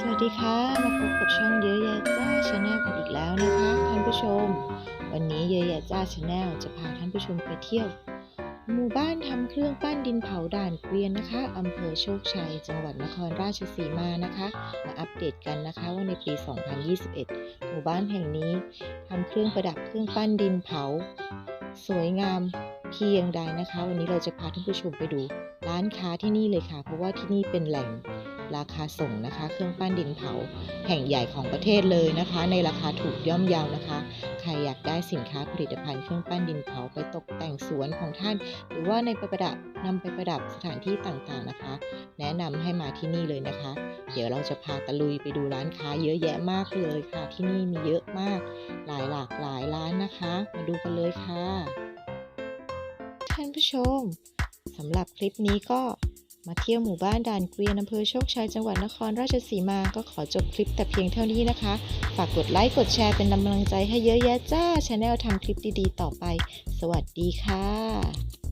สวัสดีค่ะ มาพบกับช่องเยอะแยะจ้าชาแนลกันอีกแล้วนะคะท่านผู้ชม วันนี้เยอะแยะจ้าชาแนลจะพาท่านผู้ชมไปเที่ยว หมู่บ้านทำเครื่องปั้นดินเผาด่านเกวียนนะคะอำเภอโชคชัย จังหวัดนครราชสีมานะคะ มาอัปเดตกันนะคะว่าในปี 2021 หมู่บ้านแห่งนี้ทำเครื่องประดับเครื่องปั้นดินเผา สวยงามเพียงใดนะคะ วันนี้เราจะพาท่านผู้ชมไปดูร้านค้าที่นี่เลยค่ะ เพราะว่าที่นี่เป็นแหล่ง ราคาส่งนะคะ เครื่องปั้นดินเผา แห่งใหญ่ของประเทศเลยนะคะ ในราคาถูกย่อมเยาวนะคะ ใครอยากได้สินค้าผลิตภัณฑ์เครื่องปั้นดินเผาไปตกแต่งสวนของท่าน หรือว่าในปประดับนำไปประดับสถานที่ต่างๆนะคะ แนะนำให้มาที่นี่เลยนะคะ เดี๋ยวเราจะพาตะลุยไปดูร้านค้าเยอะแยะมากเลยค่ะ ที่นี่มีเยอะมาก หลายหลากหลายร้านนะคะ มาดูกันเลยค่ะ ท่านผู้ชมสำหรับคลิปนี้ก็ มาเที่ยวหมู่บ้านด่านเกวียนอำเภอโชคชัยจังหวัดนครราชสีมา ก็ขอจบคลิปแต่เพียงเท่านี้นะคะ ฝากกดไลค์กดแชร์เป็นกำลังใจให้เยอะแยะจ้าชาแนลทำคลิปดีๆ ต่อไป สวัสดีค่ะ